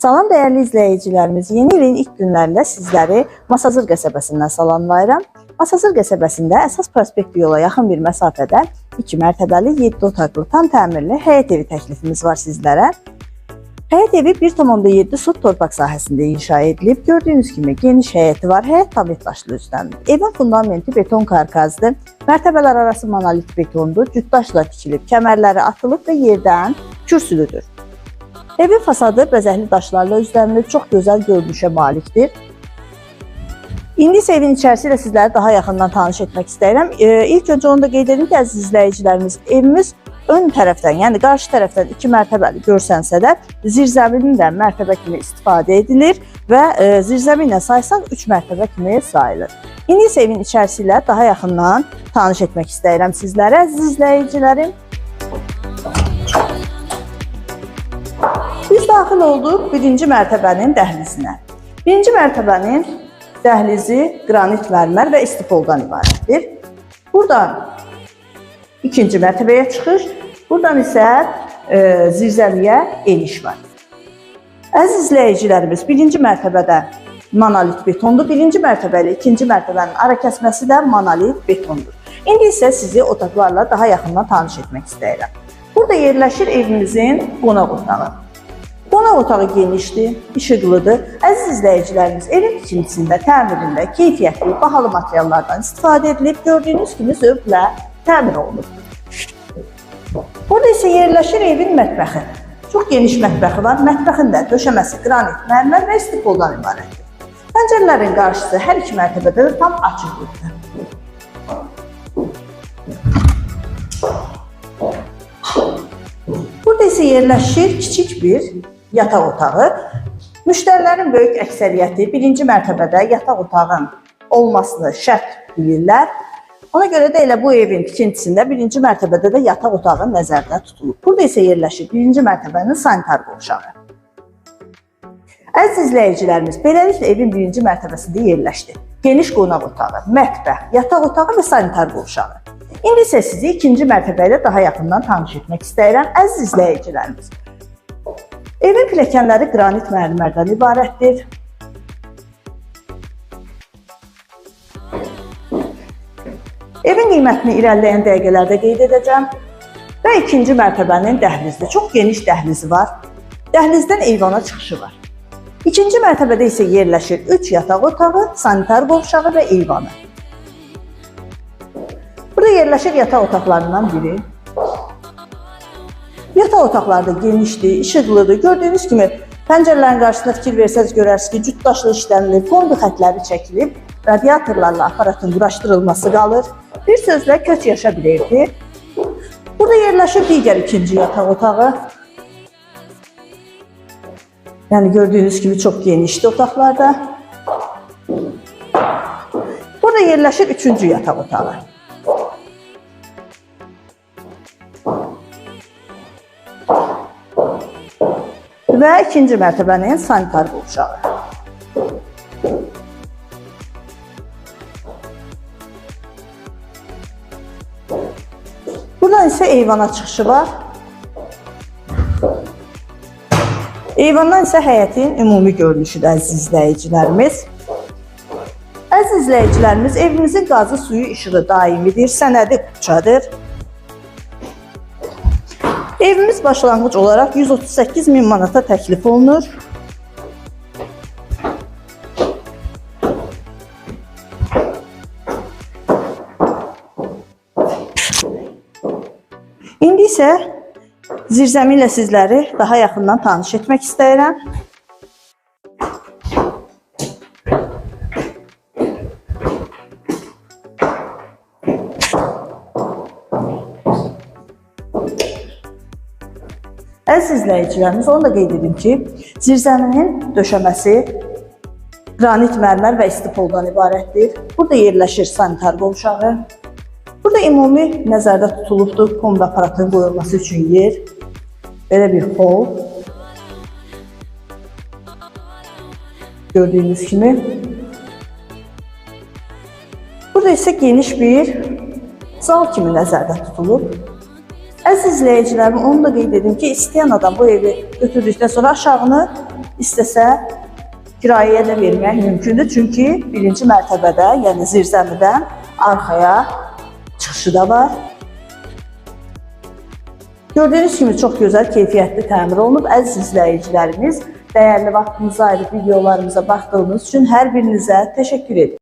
Salam dəyərli izləyicilərimiz, yeni ilin ilk günlərində sizləri Masazır qəsəbəsindən salamlayıram. Masazır qəsəbəsində əsas prospekt yola yaxın bir məsafədə 2 mərtəbəli 7 otaqlı tam təmirli həyət evi təklifimiz var sizlərə. Həyət evi 1,7 sot torpaq sahəsində inşa edilib. Gördüyünüz kimi geniş həyəti var. Həyət tablet daşlı üstəndir. Evin fundamenti beton karkazdır. Mərtəbələr arası monolit betondur. Cütdaşla tikilib, kəmərləri atılıb və yerdən kürsülüdür. Evin fasadı bəzəkli daşlarla üzlənilib, çox gözəl görünüşə malikdir. İndi evin içərisi ilə daha yaxından tanış etmək istəyirəm. E, ilk öncə onu da qeyd edim ki, əziz izləyicilərimiz, evimiz ön tərəfdən, yəni qarşı tərəfdən 2 mərtəbəli görsənsə də, zirzəminin də mərtəbə kimi istifadə edilir və e, zirzəmi ilə saysaq 3 mərtəbə kimi sayılır. İndi evin içərisi daha yaxından tanış etmək istəyirəm sizlərə, əziz izləyicilərim. Daxil olduq birinci mərtəbənin dəhlizinə. Birinci mərtəbənin dəhlizi qranit mərmər və istipoldan ibarətdir. Buradan ikinci mərtəbəyə çıxış, buradan isə e, zirzəmiyə eniş var. Əziz izləyicilərimiz, birinci mərtəbədə monolit betondur. Birinci mərtəbə ikinci mərtəbənin ara kəsməsi də monolit betondur. İndi isə sizi otaqlarla daha yaxından tanış etmək istəyirəm. Burada yerləşir evimizin qonaq otağı. Otağı genişdir, işıqlıdır. Əziz izləyicilərimiz, evin tikintisində, təmirində keyfiyyətli, bahalı materiallardan istifadə edilib, gördüyünüz kimi zövqlə təmir olunub. Burada isə yerləşir evin mətbəxi. Çox geniş mətbəxi var. Mətbəxin də döşəməsi qranit, mərmər və istipoldan ibarətdir. Pəncərələrin qarşısı hər iki mərtəbədə də tam açıqlıqdır. Burada isə yerləşir kiçik bir yataq otağı. Müştərilərin böyük əksəriyyəti birinci mərtəbədə yataq otağın olmasını şərt bilirlər. Ona görə də elə bu evin tikintisində birinci mərtəbədə də yataq otağı nəzərdə tutulub. Burada isə yerləşir birinci mərtəbənin sanitar qovşağı. Əziz izləyicilərimiz, beləliklə evin birinci mərtəbəsində yerləşdi. Geniş qonaq otağı, mətbəx, yataq otağı və sanitar qovşağı. İndi isə sizi ikinci mərtəbə ilə daha yaxından tanış etmək istəyirəm, əziz izləyicilərimiz. Evin pilləkənləri qranit mərmərdən ibarətdir. Evin qiymətini irəliləyən dəqiqələrdə qeyd edəcəm. Və ikinci mərtəbənin dəhlizdə çox geniş dəhlizi var. Dəhlizdən eyvana çıxışı var. İkinci mərtəbədə isə yerləşir 3 yataq otağı, sanitar qovşağı və eyvanı. Burada yerləşir yataq otaqlarından biri. Yataq otaqları da genişdir, işıqlıdır. Gördüyünüz kimi pəncərələrin qarşısında fikir versəz görərsiniz ki, cütdaşlı işlənilib, kombi xətləri çəkilib, radiatorlarla aparatın quraşdırılması qalır. Bir sözlə köç yaşa bir evdir. Burada yerləşir digər ikinci yataq otağı. Yəni gördüyünüz kimi çox genişdir otaqlarda. Burada yerləşir üçüncü yataq otağı. Və ikinci mərtəbənin sanitar qovşağı. Buradan isə eyvana çıxışı var. Eyvandan isə həyətin ümumi görünüşüdür əziz izləyicilərimiz. Əziz izləyicilərimiz, evimizin qazı suyu işığı daimidir, sənədi qıçadır. Evimiz başlanğıc olaraq 138 min manata təklif olunur. İndi isə zirzəmi ilə sizləri daha yaxından tanış etmək istəyirəm. Əziz izləyicilərimiz, onu da qeyd edim ki, zirzəminin döşəməsi qranit mərmər və istipoldan ibarətdir. Burada yerləşir sanitar qovşağı. Burada ümumi nəzərdə tutulubdur kombi aparatının qoyulması üçün yer. Belə bir hol. Gördüyünüz kimi. Burada isə geniş bir zal kimi nəzərdə tutulub. Əziz izləyicilərim, onu da qeyd edim ki, istəyən adam bu evi götürdükdən sonra aşağını istəsə kirayəyə də vermək mümkündür. Çünki birinci mərtəbədə, yəni zirzəmidən arxaya çıxışı da var. Gördüyünüz kimi çox gözəl, keyfiyyətli təmir olunub. Əziz izləyicilərimiz, dəyərli vaxtınızı ayırıb videolarımıza baxdığınız üçün hər birinizə təşəkkür edirəm.